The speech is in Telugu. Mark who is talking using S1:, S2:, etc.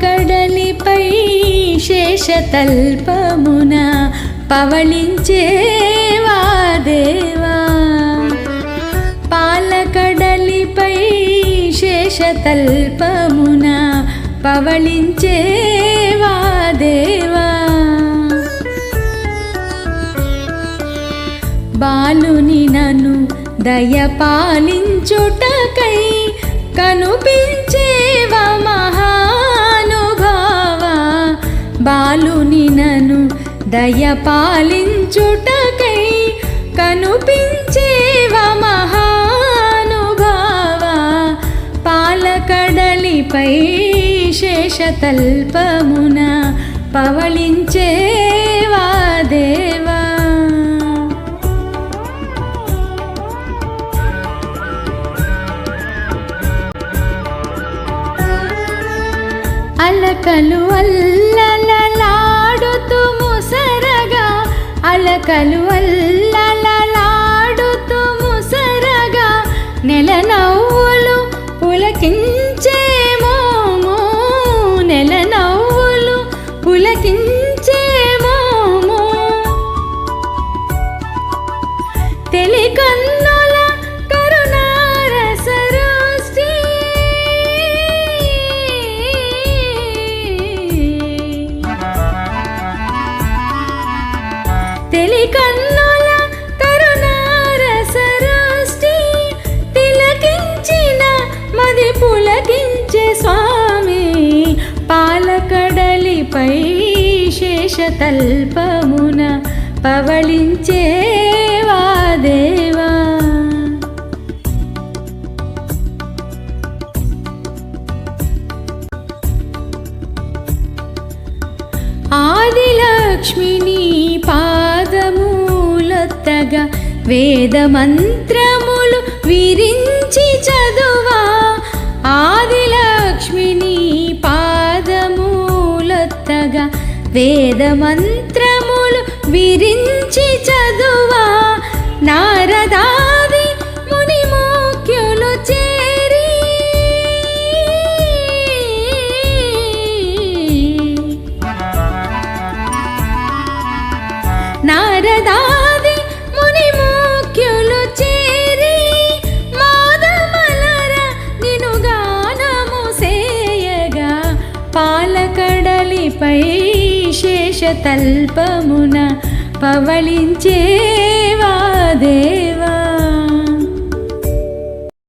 S1: కడలిపై శేషతల్పమున పవళించేవా దేవా. పాలకడలిపై శేషతల్పమున పవళించేవా దేవా. బాలుని నను దయ పాలించుటకై కనుపించే దయ పాలించుటకై కనుపించేవ మహానుభావ. పాలకడలిపై శేషతల్పమున పవళించేవా దేవా. అలకలు అల్లా అలకలు అల్లలలాడుతూ ముసరగా నెల నవ్వులు పులకించేమో నెల నవ్వులు పులకించేమో మోము తెలి కన్నుల కరుణారసరుష్టి తిలకించిన మది పులకించే స్వామి పాలకడలిపై శేషతల్పమున పవళించేవా దేవా. ఆదిలక్ష్మిని పాదమూలొత్తగా వేద మంత్రములు విరించి చదువా. ఆదిలక్ష్మిని పాదమూలొత్తగా వేద మంత్రములు విరించి చదువు. పై శేషతల్పమున పవళించేవా దేవా